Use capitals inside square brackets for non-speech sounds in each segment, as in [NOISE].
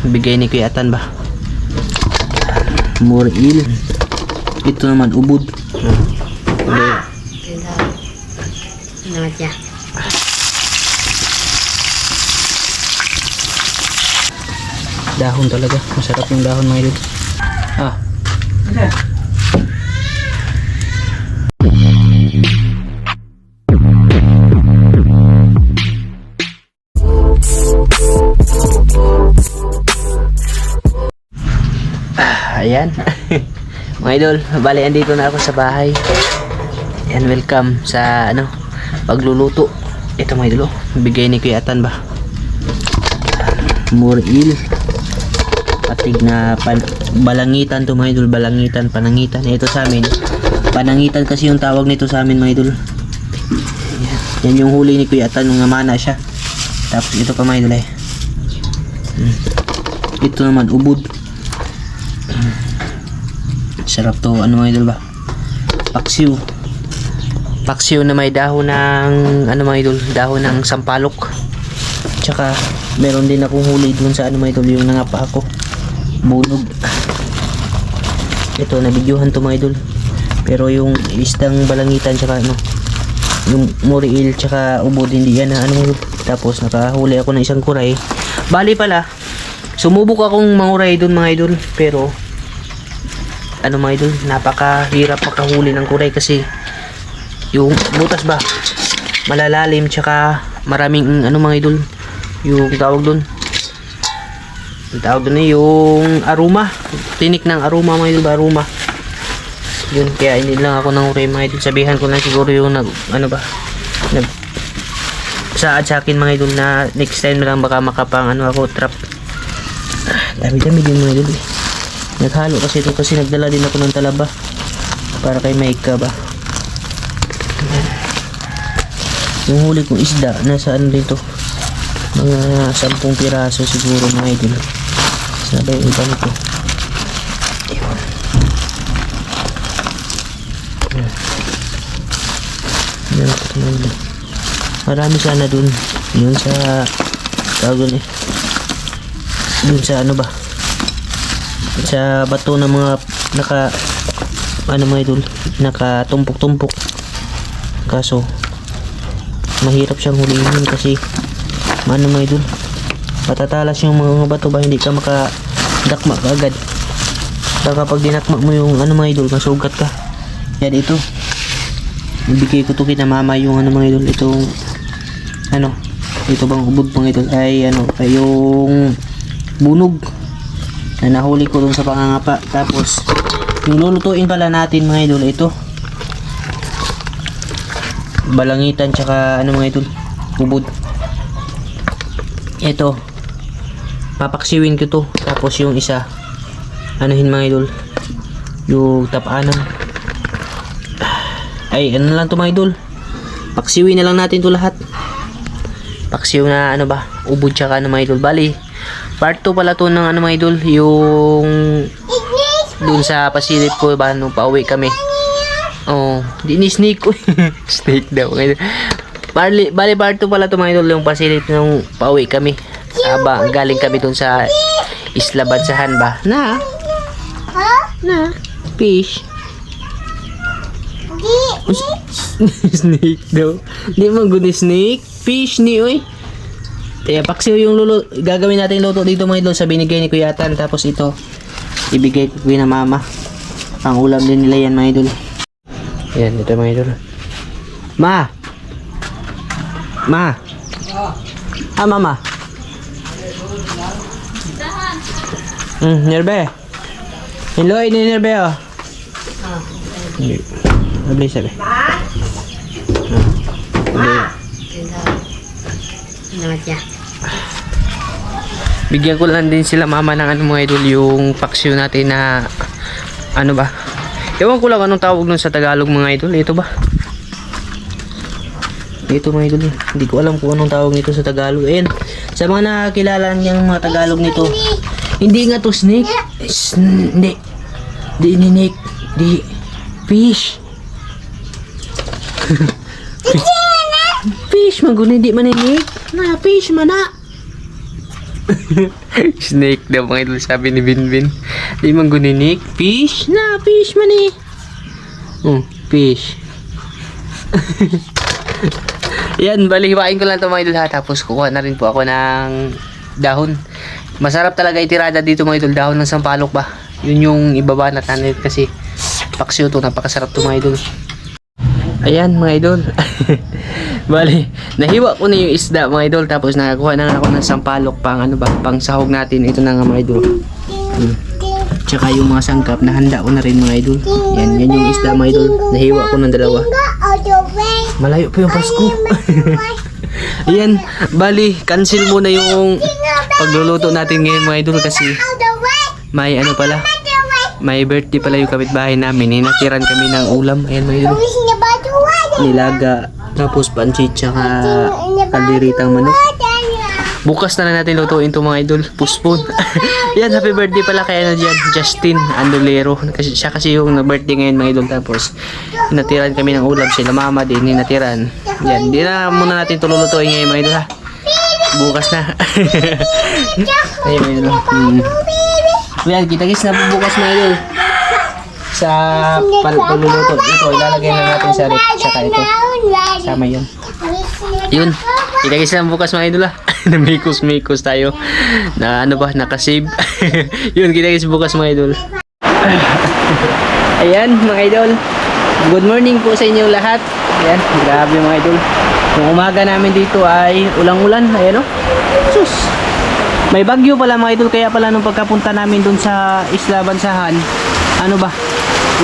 Bigay ni Kuya Atan ba? More eel. Ito naman, ubod. Ah. Salamat ya. Dahon talaga. Masarap yung dahon mga idol. Ah. Ah, ayan. [LAUGHS] mga idol, bali andito na ako sa bahay. And welcome sa ano, pagluluto. Ito mga idol, oh, bigay ni Kuya Atan ba? Eel patig na pan balangitan to mga idol balangitan panangitan ito sa amin panangitan kasi yung tawag nito sa amin mga idol yan, yan yung huli ni Kuya Atan nung namana siya tapos ito pa mga idol eh Hmm. ito naman ubod. Sarap to ano mga idol ba? Paksiw. Paksiw na may dahon ng ano mga idol dahon ng sampalok. Tsaka meron din akong huli dun sa ano mga idol yung nangapa ako. Bunog. Ito nabidyohan to mga idol. Pero yung isdang balangitan tsaka ano yung muriil tsaka ubod hindi yan na ano tapos nakahuli ako ng isang kuray. Bali pala sumubok akong manguray dun mga idol pero ano mga idol napakahirap makahuli ng kuray kasi yung butas ba malalalim tsaka maraming ano mga idol yung tawag dun. Yung tawag eh, yung aroma tinik ng aroma mga idol ba aroma. Yun kaya hindi lang ako nang uray mga idol. Sabihan ko lang siguro yung nag ano ba nag sa akin mga idol na next time na lang baka makapang ano ako trap. Ah, dami dami din mga idol eh. Naghalo kasi ito kasi nagdala din ako ng talaba para kay Maika ba? Yung huli kong isda nasa ano dito mga sampung piraso siguro mga idol. Sabay yung iba nito. Ayun. Yan, idol. marami sana dun. Yun sa tawag eh. Dun sa ano ba sa bato ng mga naka ano mga idol naka tumpok tumpok kaso mahirap siyang hulihin kasi ano mga idol matatalas yung mga bato ba hindi ka makadakma ka agad. Baka kapag dinakma mo yung ano mga idol masugat ka. Yan ito. Ibigay ko to kita mama yung ano mga idol itong ano ito bang ubod mga idol ay ano ay yung bunog na nahuli ko dun sa pangangapa. Tapos yung lulutuin pala natin mga idol ito. Balangitan tsaka ano mga idol ubod. Ito. Papaksiwin ko to. Tapos yung isa. Anuhin mga idol. Yung tapanan ay ano lang to mga idol? Paksiwin na lang natin to lahat. Paksiw na ano ba? Ubod tsaka ano mga idol. Bali part 2 pala to ng ano mga idol yung dun sa pasilip ko ba nung pauwi kami Oh, di ni snake ko. [LAUGHS] snake daw. Bali, bali part 2 pala to mga idol yung pasilip nung pauwi kami. Aba, galing kami dun sa Isla Bansahan ba? Na? Na? Fish? [LAUGHS] snake daw. Di mo good snake. Fish ni oy. Kaya paksiw yung lulo, gagawin natin luto dito mga idol sa binigay ni Kuya Tan. Tapos ito, ibigay ko na mama. Pang ulam din nila yan mga idol. Yan, ito mga idol. Ma! Ma! Ah, mama. Hmm, nerbe. Hello, ini nerbe oh. Sabi, sabi. Ya. Bigyan ko lang din sila mama ng ano mga idol yung paksiw natin na ano ba? Ewan ko lang anong tawag nun sa Tagalog mga idol. Ito ba? Ito mga idol. Hindi ko alam kung anong tawag nito sa Tagalog. Ayan. Sa mga nakakilala niyang mga Tagalog nito. Hindi nga to snake. Sn- hindi. Di ninik. Di. Fish. [LAUGHS] fish man guni di maninik. Na fish man na. [LAUGHS] snake daw mga idol sabi ni Binbin. Di man guninik. Fish na, fish man eh. Oh, fish. [LAUGHS] Yan, bali hiwain ko lang ito mga idol ha. Tapos kukuha na rin po ako ng dahon. Masarap talaga itirada dito mga idol. Dahon ng sampalok ba? Yun yung ibaba na tanit kasi paksiw to. Napakasarap to mga idol. Ayan mga idol. [LAUGHS] Bali, nahiwa ko na yung isda mga idol tapos nakakuha na ako ng sampalok pang ano ba, pang sahog natin. Ito na nga mga idol. Hmm. Tsaka yung mga sangkap na handa ko na rin mga idol. Yan, yan yung isda mga idol. Nahiwa ko ng dalawa. Malayo pa yung Pasko. [LAUGHS] Ayan, bali, cancel muna yung pagluluto natin ngayon mga idol kasi may ano pala, may birthday pala yung kapitbahay namin. Hinatiran kami ng ulam. Ayan mga idol. Nilaga, tapos pancit, tsaka kalderitang manok. Bukas na lang natin lutuin to mga idol. Puspon. [LAUGHS] Yan, happy birthday pala kay ano dyan, Justin Andolero. Kasi, siya kasi yung birthday ngayon mga idol. Tapos, hinatiran kami ng ulam. Sila mama din, hinatiran. Yan, di na muna natin ito lulutuin ngayon mga idol ha. Bukas na. [LAUGHS] Ayun mga idol. Hmm. Yan, kita-kits na po bukas mga idol. Sa pal pagluluto. Ito, ilalagay na natin sa rep. Tsaka ito. Sama yun. Yun. Kita-kits na bukas mga idol ha. [LAUGHS] Namikos-mikos tayo. Na ano ba, nakasave. [LAUGHS] Yun, kita-kits bukas mga idol. [LAUGHS] Ayan, mga idol. Good morning po sa inyo lahat. Ayan, grabe mga idol. Yung umaga namin dito ay ulang-ulan. Ayan o. Sus. May bagyo pala mga idol. Kaya pala nung pagkapunta namin dun sa Isla Bansahan, ano ba,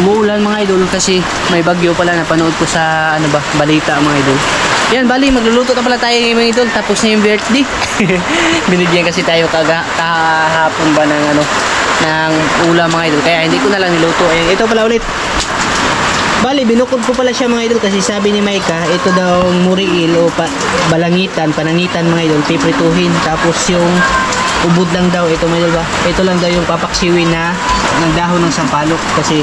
umuulan mga idol kasi may bagyo pala napanood ko sa ano ba, balita mga idol. Yan, bali, magluluto na pala tayo mga idol. Tapos na yung birthday. [LAUGHS] Binigyan kasi tayo kaga, kahapon ba ng ano, ng ulam mga idol. Kaya hindi ko na lang niluto. Ayan, ito pala ulit. Bali, binukod ko pala siya mga idol kasi sabi ni Maika, ito daw muriil o pa, balangitan, panangitan mga idol, piprituhin. Tapos yung ubod lang daw, ito mga idol ba? Ito lang daw yung papaksiwin na ng dahon ng sampalok kasi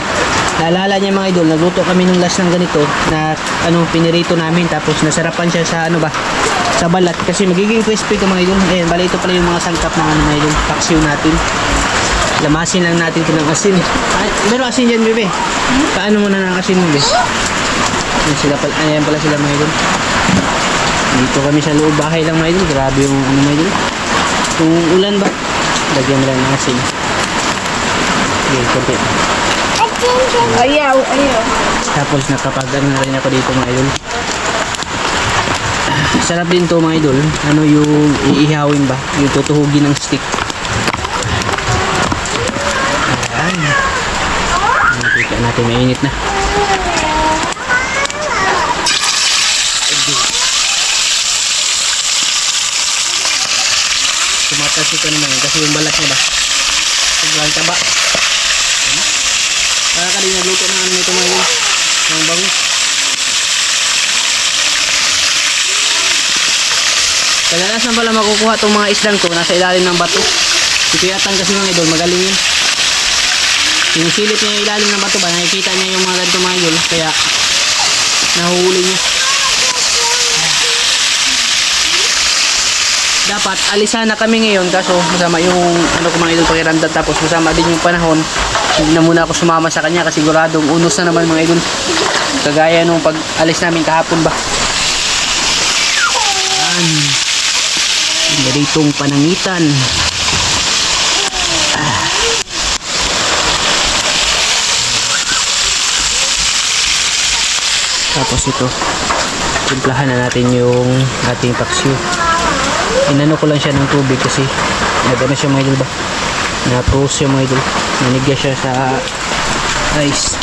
naalala niya mga idol, nagluto kami nung last ng ganito na ano, pinirito namin tapos nasarapan siya sa ano ba? Sa balat kasi magiging crispy ito mga idol. Ayan, bali ito pala yung mga sangkap ng ano mga idol, paksiw natin. Lamasin lang natin ito ng asin. Ay, pero asin dyan, bebe. Paano mo na ng asin mo, bebe? Ayan sila pala, ayan pala sila mga idol. Dito kami sa loob bahay lang mga idol. Grabe yung ano mga idol. Kung ulan ba, lagyan mo lang ng asin. Okay, konti. Ayaw, ayaw. Tapos nakapag ano na rin ako dito mga idol. Sarap din to mga idol. Ano yung iihawin ba? Yung tutuhugin ng stick. Ayan. Nakita natin mainit na. Tumatas ito naman kasi yung balat niya ba? Sobrang taba. Kaya ka din nagluto ng ano nito mga yun. Ang bango. Kadalasan pala makukuha itong mga isdang to nasa ilalim ng bato. Si Kuyatan kasi mga idol, magaling yun. Yung silip niya ilalim ng bato ba, nakikita niya yung mga ganito mga idol, kaya nahuhuli niya. Dapat alisan na kami ngayon kaso masama yung ano ko mga idol pakiramdam tapos masama din yung panahon. Hindi na muna ako sumama sa kanya kasi siguradong unos na naman mga idol. Kagaya nung pag alis namin kahapon ba. Yan. Ganitong panangitan. Tapos ito, timplahan na natin yung ating paksiw. Inano ko lang siya ng tubig kasi nagano siya mga idol ba? Na-froze siya mga idol. Nanigya siya sa ice.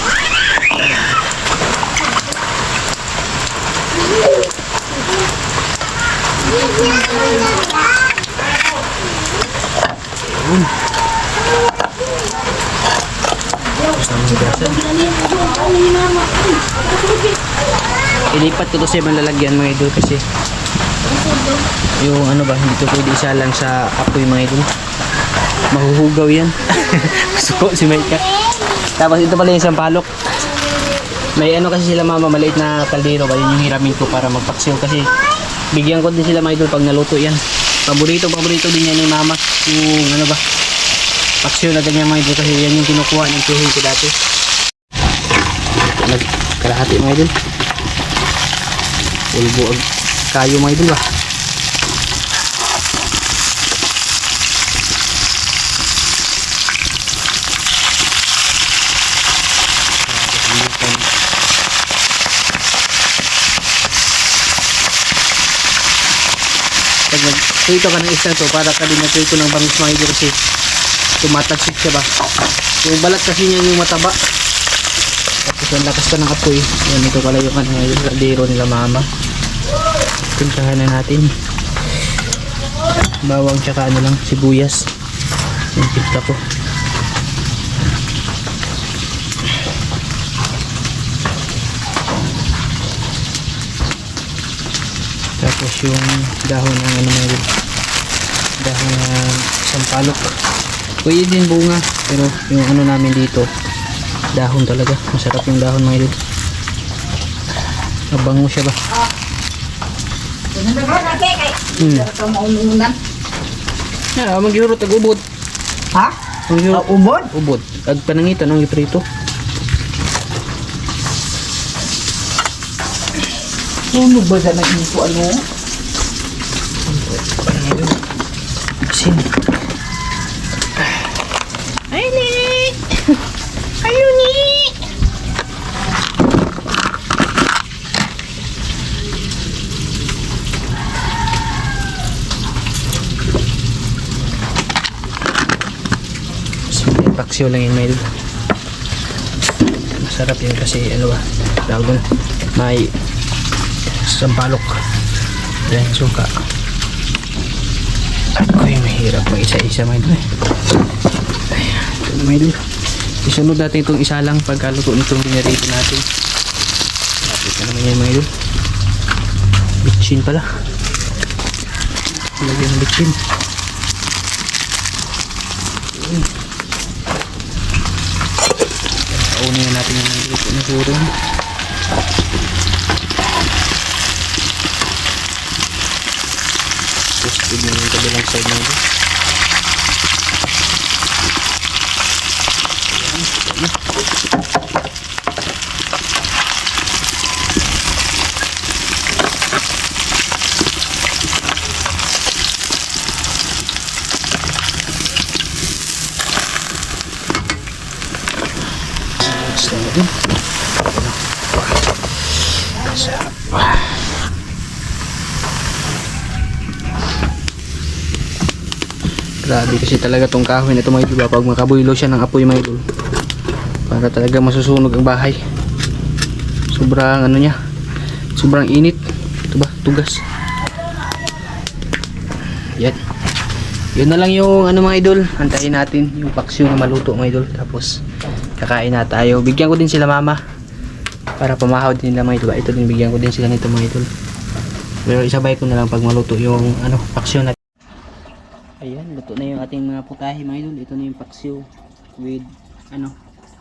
Ilipat ko to sa ibang lalagyan mga idol kasi yung ano ba, hindi to pwede isa lang sa apoy mga idol. Mahuhugaw yan. [LAUGHS] Gusto ko si Maika. Tapos ito pala yung sampalok. May ano kasi sila mama, maliit na kaldero ba, yun yung hiramin ko para magpaksiw kasi bigyan ko din sila mga idol pag naluto yan. Paborito, paborito din yan ni mama. Yung ano ba? Paksyo na ganyan mga idol kasi yan yung kinukuha ng tuhin ko dati. Nagkalahati mga idol. Pulbo ag kayo mga idol ba? Nagtuito ka ng isda to, para ka din nagtuito ng bangus mga idol kasi tumatagsik siya ba? Yung balat kasi niya yung mataba. Tapos ang lakas pa ng apoy. Yan, ito pala yung ano yung radero nila mama. Puntahan na natin. Bawang tsaka ano lang, sibuyas. Yung pista ko. Tapos yung dahon ng ano mga yun. Dahon ng sampalok. Pwede din bunga. Pero yung ano namin dito, dahon talaga. Masarap yung dahon mga yun. Mabango siya ba? Hmm. Yeah, magyurot ag ubod. Ha? Magyurot. Uh, ubod? Ubod. Ag panangita ng iprito. Ano ba sa nag-ipo ano? Sin. Ay, ni! Ayun, ni! Simple paksiw lang yun, Mel. Masarap yun kasi ano ba, doon, may sampalok. Yan, suka. Ay, mahirap mag isa-isa, Mel. Ayan, ito na, Mel. Isunod natin itong isa lang pagkaluto nitong binarito natin. Lapit na naman yan, Mel. Bitchin pala. Lagyan ng bitchin. Paunin na natin yung luto na surong. Toasted na yung kabilang side na ito. Next Grabe kasi talaga tong kahoy na ito mga idol. Pag makabuylo siya ng apoy mga idol. Para talaga masusunog ang bahay. Sobrang ano niya. Sobrang init. Ito ba? Tugas. Yan. Yun na lang yung ano mga idol. Antayin natin yung paksyo na maluto mga idol. Tapos kakain na tayo. Bigyan ko din sila mama. Para pamahaw din nila mga idol. Ito din bigyan ko din sila nito mga idol. Pero isabay ko na lang pag maluto yung ano paksyo na. Ayan, luto na yung ating mga putahe mga idol. Ito na yung paksyo with ano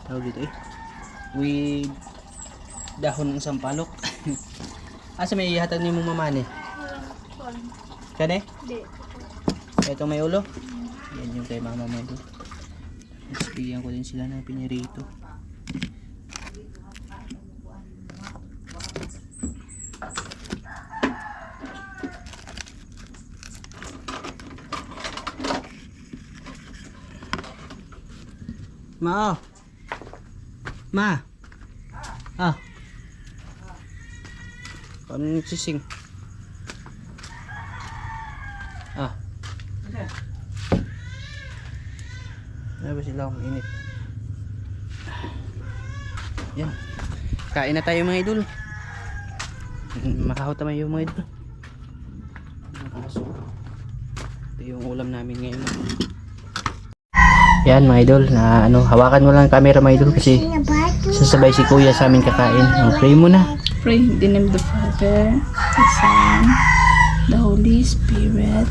tawag dito eh. With dahon ng sampalok. [LAUGHS] Asa may ihatag ni mong mamane? Kane? Hindi. Ito may ulo. Yan yung kay mama mo doon. Bigyan ko din sila ng pinirito. Ma. oh. Ma. Ah. Paano nagsising? Ah. Ano ba sila uminit? Yan. Kain na tayo mga idol. [LAUGHS] Makahaw tayo yung mga idol. Aso. Ito yung ulam namin ngayon. Yan mga idol, na ano, hawakan mo lang ang camera mga idol kasi sasabay si kuya sa amin kakain. Ang pray mo na. Pray in the name of the Father, the Son, the Holy Spirit.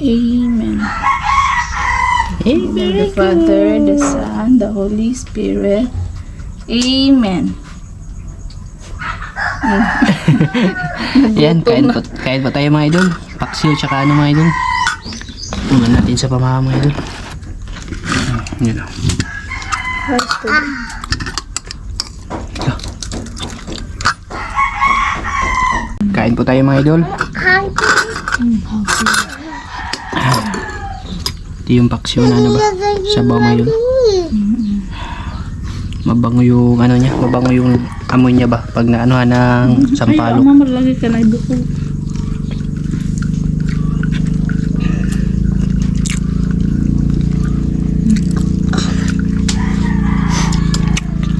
Amen. Amen. Of the Father, the Son, the Holy Spirit. Amen. [LAUGHS] [LAUGHS] Yan, kain po, kain po tayo mga idol. Paksiw tsaka ano mga idol. Tingnan natin sa pamaha mga idol. Yan o. Kain po tayo mga idol. Ito yung paksiw na ano ba? Sabaw mga idol. Mabango yung ano niya, mabango yung amoy niya ba pag naanuhan ng sampalok. Ay, mama, lagi ka na ibuko.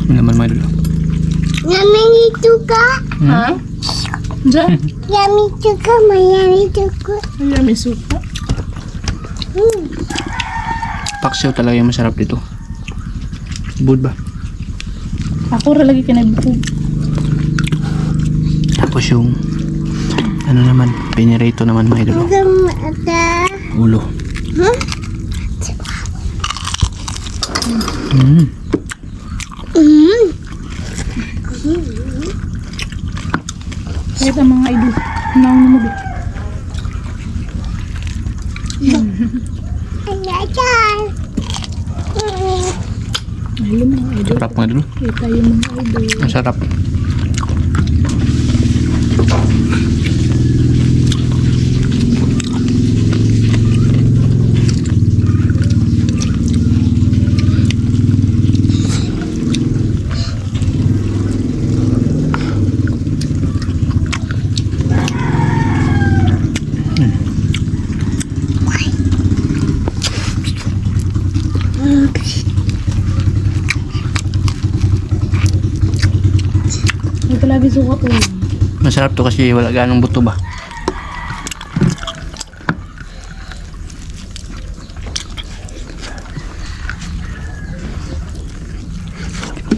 Ano naman mga idol. Yummy juga, Ha? Diyan. yummy juga, mayami juga. Ay, may suka. Paksiw talaga yung masarap dito. Bud ba? Ako ra lagi ka na ibuko. Tapos yung ano naman, pinirito naman mga idol. Gum ada, Ulo. Huh? Mm. hmm, Kaya mga idol. Nang mo ba? ada car. Ayun mga idol. Sarap mga idol. Kaya tayo mga idol. Ang sarap. May palagi suka ko. Masarap to kasi wala ganong buto ba.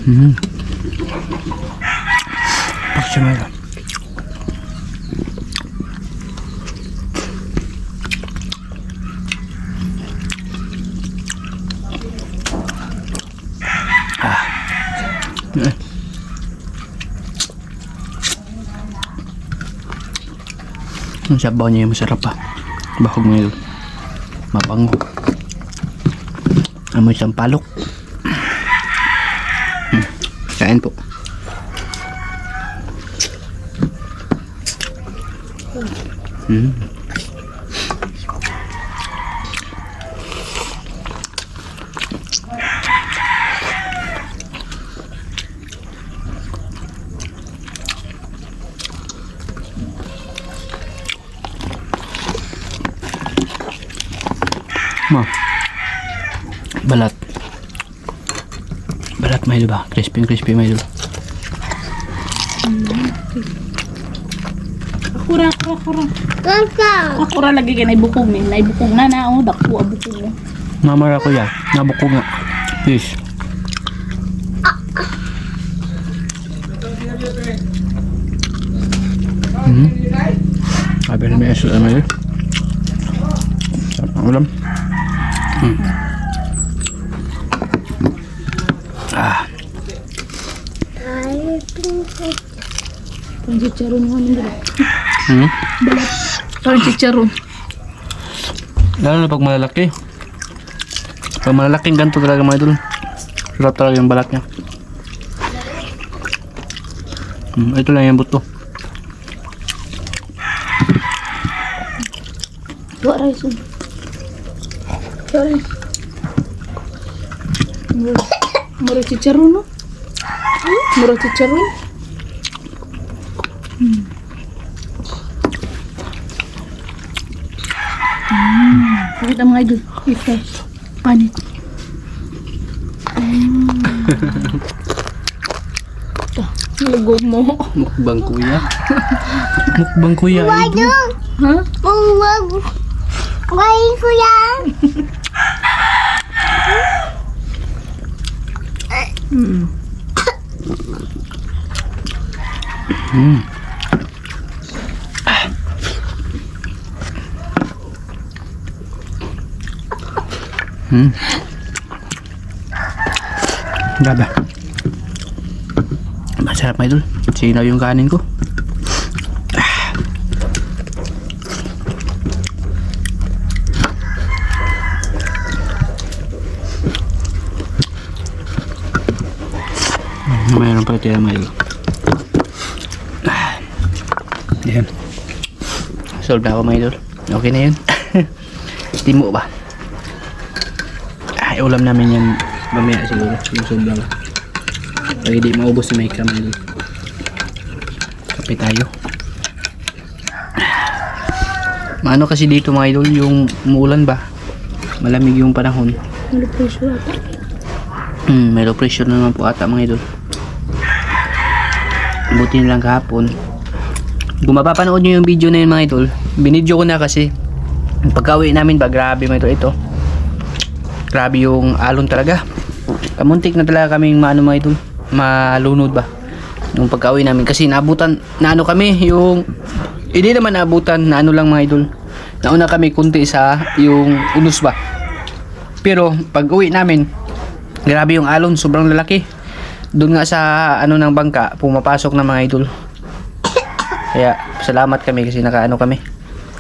Mm. Sabaw niya yung masarap pa. Bahog yun. Mabango. Amoy sampalok. Hmm. Kain po. Hmm. Ma. Balat. Balat may ba? Crispy crispy may ba? Ako ra, ako ra. Kakak. Ako ra lagi ka na ibukog ni. Na ibukog na na. Oh, dako abukog. Namara ko ya. Nabukog nga. Fish. Hmm. Sabi na may aso na may. Sarap ang ulam. Hmm. Chicharon. Hmm. Balat. Chicharon. Lalo na pag malalaki. Pag malalaking ganito talaga mga idol. Sarap talaga yung balat niya. Hmm, ito lang yung buto. Dua rice. Dua rice. Mura, mura chicharon no? Mura chicharon. Hmm. Hmm. Pakita mga idol. Ito. Panit. Mm. Lugog mo. Mukbang kuya. Mukbang kuya. idol. Aduh, Ha? buwag. Why ko yan? Mm. Hmm. Hmm. Grabe. Masarap mga idol. Sinaw yung kanin ko. Mayroon pa tayo mga idol. Ah. Yan. Solve na ako mga idol. Okay na yun. [LAUGHS] Timo ba? Ay, ulam namin yan mamaya siguro. Yung sobrang. Pag hindi maubos na may kamay. Kape tayo. Maano kasi dito mga idol, yung umuulan ba? Malamig yung panahon. Ano pressure ata? Hmm, may low pressure na naman po ata mga idol. Buti na lang kahapon. Kung mapapanood nyo yung video na yun mga idol, binidyo ko na kasi pagkawi namin ba, grabe mga idol ito. Grabe yung alon talaga. Kamuntik na talaga kaming maano mga idol, malunod ba. Yung pagkawi namin kasi naabutan, naano kami yung hindi naman naabutan, na ano lang mga idol. Nauna kami kunti sa yung unos ba. Pero pag uwi namin, grabe yung alon, sobrang lalaki. Doon nga sa ano ng bangka, pumapasok na mga idol. Kaya salamat kami kasi nakaano kami.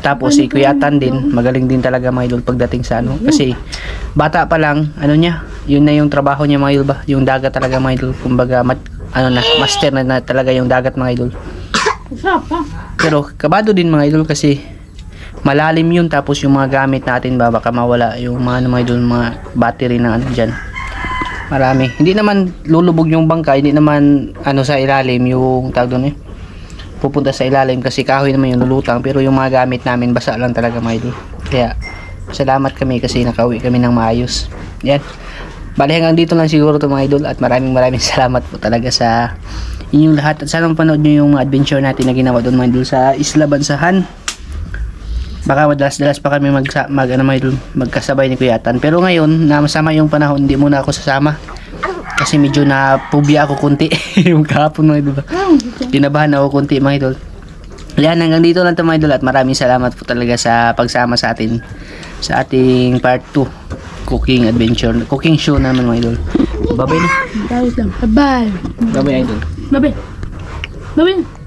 Tapos si Kuya Tan din, magaling din talaga mga idol pagdating sa ano. Kasi bata pa lang, ano niya, yun na yung trabaho niya mga idol ba? Yung dagat talaga mga idol. Kumbaga, mat, ano na, master na, na talaga yung dagat mga idol. Pero kabado din mga idol kasi malalim yun tapos yung mga gamit natin ba baka mawala yung mga ano mga idol mga battery na ano dyan marami hindi naman lulubog yung bangka hindi naman ano sa ilalim yung tag doon eh pupunta sa ilalim kasi kahoy naman yung lulutang pero yung mga gamit namin basa lang talaga mga idol. Kaya salamat kami kasi nakauwi kami ng maayos. Yan. Bali hanggang dito lang siguro to mga idol at maraming maraming [LAUGHS] salamat po talaga sa inyong lahat. At sana mapanood nyo yung adventure natin na ginawa doon mga idol sa Isla Bansahan. Baka madalas-dalas pa kami mag, mag ano, mga idol, magkasabay ni Kuya Tan. Pero ngayon na masama yung panahon hindi muna ako sasama kasi medyo na pubya ako kunti [LAUGHS] yung kahapon mga idol kinabahan ako kunti mga idol yan hanggang dito lang to mga idol at maraming salamat po talaga sa pagsama sa atin sa ating part 2 cooking adventure cooking show naman mga idol bye bye na. Bye-bye. bye bye idol Bye-bye. Bye-bye.